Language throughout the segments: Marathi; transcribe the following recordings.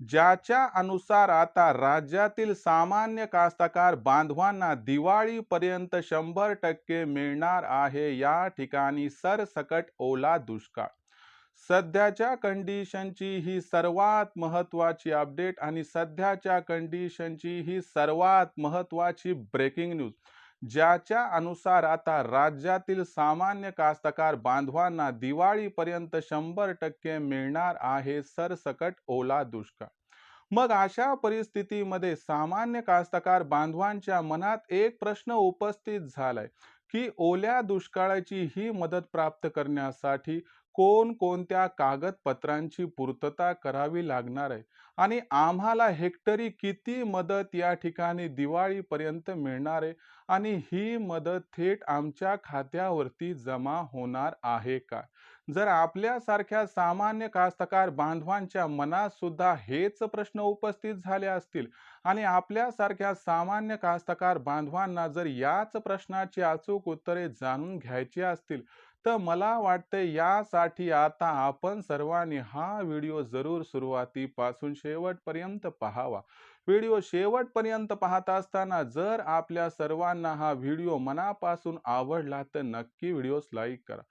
ज्याच्या अनुसार आता राज्यातील सामान्य कास्तकार बांधवांना दिवाळीपर्यंत शंभर टक्के मिळणार आहे या ठिकाणी सरसकट ओला दुष्काळ. सध्याच्या कंडिशनची ही सर्वात महत्त्वाची अपडेट आणि सध्याच्या कंडिशनची ही सर्वात महत्त्वाची ब्रेकिंग न्यूज ज्याच्या अनुसार आता राज्यातील सामान्य कास्तकार बांधवांना दिवाळीपर्यंत शंभर टक्के मिळणार आहे सरसकट ओला दुष्काळ. मग अशा परिस्थितीमध्ये सामान्य कास्तकार बांधवांच्या मनात एक प्रश्न उपस्थित झालाय की ओल्या दुष्काळाची ही मदत प्राप्त करण्यासाठी कोणकोणत्या कागदपत्रांची पूर्तता करावी लागणार आहे? आणि आम्हाला हेक्टरी किती मदत या ठिकाणी दिवाळीपर्यंत मिळणार आहे? आणि ही मदत थेट आमच्या खात्यावरती जमा होणार आहे का? जर आपल्यासारख्या सामान्य कास्तकार बांधवांच्या मनात सुद्धा हेच प्रश्न उपस्थित झाले असतील आणि आपल्यासारख्या सामान्य कास्तकार बांधवांना जर याच प्रश्नाची अचूक उत्तरे जाणून घ्यायची असतील तर मला वाटतं यासाठी आता आपण सर्वांनी हा व्हिडिओ जरूर सुरुवातीपासून शेवटपर्यंत पाहावा. व्हिडिओ शेवटपर्यंत पाहत असताना जर आपल्या सर्वांना हा व्हिडिओ मनापासून आवडला तर नक्की व्हिडिओस लाईक करा.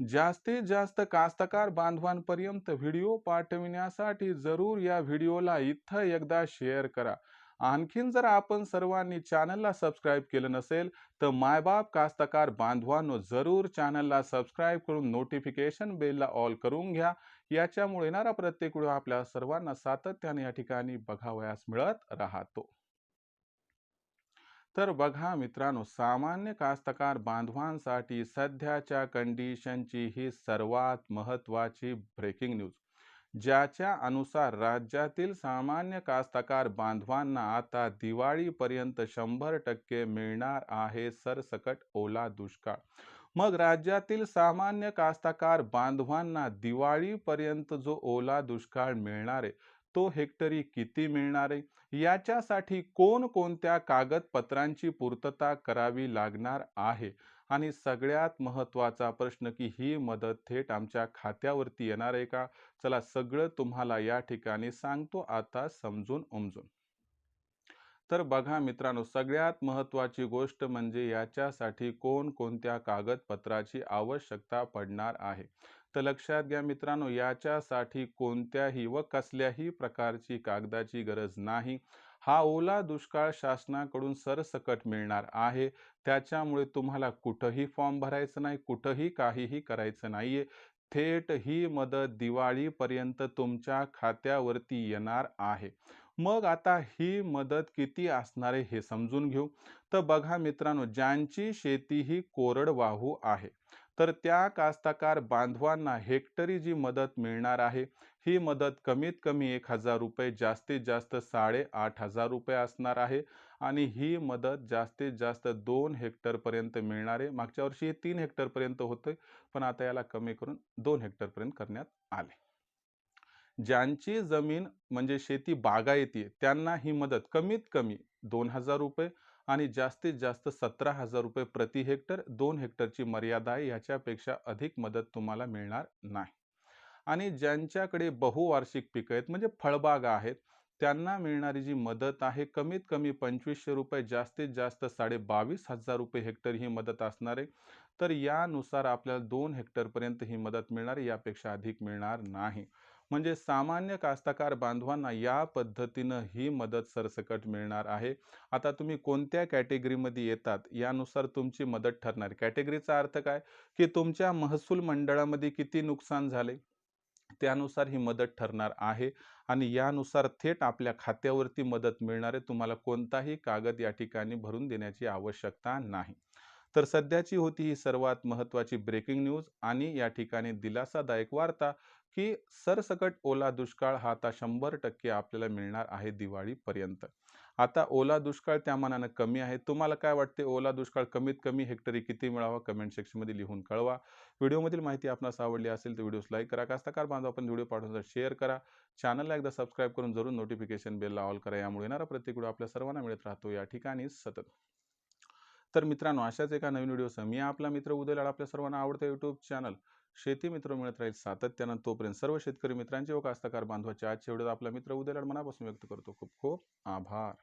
जास्तीत जास्त कास्तकार बांधवांपर्यंत व्हिडिओ पाठविण्यासाठी जरूर या व्हिडिओला इथं एकदा शेअर करा. आणखीन जर आपण सर्वांनी चॅनलला सबस्क्राईब केलं नसेल तर मायबाप कास्तकार बांधवांनो जरूर चॅनलला सबस्क्राईब करून नोटिफिकेशन बेलला ऑल करून घ्या. याच्यामुळे येणारा प्रत्येक व्हिडिओ आपल्या सर्वांना सातत्याने या ठिकाणी बघावयास मिळत राहतो. तर बघा मित्रांनो सामान्य कास्तकार बांधवांसाठी सध्याच्या कंडिशनची ही सर्वात महत्त्वाची ब्रेकिंग न्यूज ज्याच्या अनुसार राज्यातील सामान्य कास्तकार बांधवांना आता दिवाळीपर्यंत शंभर टक्के मिळणार आहे सरसकट ओला दुष्काळ. मग राज्यातील सामान्य कास्तकार बांधवांना दिवाळीपर्यंत जो ओला दुष्काळ मिळणार आहे तो हेक्टरी किती मिळणार? आहे याच्यासाठी कोणकोणत्या कागदपत्रांची पूर्तता करावी लागणार आहे? आणि सगळ्यात महत्त्वाचा प्रश्न की ही मदत थेट आमच्या खात्यावरती येणार आहे का? चला सगळं तुम्हाला या ठिकाणी सांगतो आता समजून उमजून. तर बघा मित्रांनो सगळ्यात महत्त्वाची गोष्ट म्हणजे याच्यासाठी कोणकोणत्या कागदपत्राची आवश्यकता पडणार आहे? तर लक्षात घ्या मित्रांनो याच्यासाठी कोणत्याही व कसल्याही प्रकारची कागदाची गरज नाही. हा ओला दुष्काळ शासनाकडून सरसकट मिळणार आहे. त्याच्यामुळे तुम्हाला कुठंही फॉर्म भरायचं नाही कुठंही काहीही करायचं नाहीये. थेट ही मदत दिवाळीपर्यंत तुमच्या खात्यावरती येणार आहे. मग आता ही मदत किती असणार आहे हे समजून घेऊ. तर बघा मित्रांनो ज्यांची शेती ही कोरडवाहू आहे तर त्या कास्तकार बांधवांना हेक्टरी जी मदत मिळणार आहे ही मदत कमीत कमी एक हजार रुपये जास्तीत जास्त साडे आठ हजार रुपये असणार आहे आणि ही मदत जास्तीत जास्त दोन हेक्टरपर्यंत मिळणार आहे. मागच्या वर्षी हे तीन हेक्टरपर्यंत होते पण आता याला कमी करून दोन हेक्टरपर्यंत करण्यात आले. ज्यांची जमीन म्हणजे शेती बागायती त्यांना ही मदत कमीत कमी दोन हजार रुपये आणि जास्तीत जास्त सतरा हजार रुपये प्रति हेक्टर दोन हेक्टरची मर्यादा आहे याच्यापेक्षा अधिक मदत तुम्हाला मिळणार नाही. आणि ज्यांच्याकडे बहुवार्षिक पिकं आहेत म्हणजे फळबागा आहेत त्यांना मिळणारी जी मदत आहे कमीत कमी पंचवीसशे रुपये जास्तीत जास्त साडे बावीस हजार रुपये हेक्टर ही मदत असणार आहे. तर यानुसार आपल्याला दोन हेक्टरपर्यंत ही मदत मिळणार यापेक्षा अधिक मिळणार नाही. म्हणजे सामान्य कास्तकार बांधवांना या पद्धतीनं ही मदत सरसकट मिळणार आहे. आता तुम्ही कोणत्या कॅटेगरीमध्ये येतात यानुसार तुमची मदत ठरणार कॅटेगरीचा अर्थ काय? की तुमच्या महसूल मंडळामध्ये किती नुकसान झाले? त्यानुसार ही मदत ठरणार आहे आणि यानुसार थेट आपल्या खात्यावरती मदत मिळणार आहे. तुम्हाला कोणताही कागद या ठिकाणी भरून देण्याची आवश्यकता नाही. तर सध्याची होती ही सर्वात महत्त्वाची ब्रेकिंग न्यूज आणि या ठिकाणी दिलासादायक वार्ता की सरसकट ओला दुष्काळ हा आता शंभर टक्के आपल्याला मिळणार आहे दिवाळीपर्यंत. आता ओला दुष्काळ त्या मानानं कमी आहे. तुम्हाला काय वाटते? ओला दुष्काळ कमीत कमी हेक्टरी किती मिळावा? कमेंट सेक्शनमध्ये लिहून कळवा. व्हिडिओमधील माहिती आपणास आवडली असेल तर व्हिडिओस लाईक करा. कास्ताकार बांधव आपण व्हिडिओ पाठवून शेअर करा. चॅनलला एकदा सबस्क्राईब करून जरूर नोटिफिकेशन बेलला ऑल करा. यामुळे येणारा प्रत्येक व्हिडिओ आपल्या सर्वांना मिळत राहतो. या ठिकाणी सतत. तर मित्रांनो अशाच एका नवीन व्हिडिओसह मी आपला मित्र उदय लाड आपल्या सर्वांना आवडतं यूट्यूब चॅनल शेती मित्र मिळत राहील सातत्यानं तोपर्यंत सर्व शेतकरी मित्रांचे व कास्तकार बांधवाचे आजच्या व्हिडिओत आपला मित्र उदय लाड मनापासून व्यक्त करतो. खूप खूप आभार.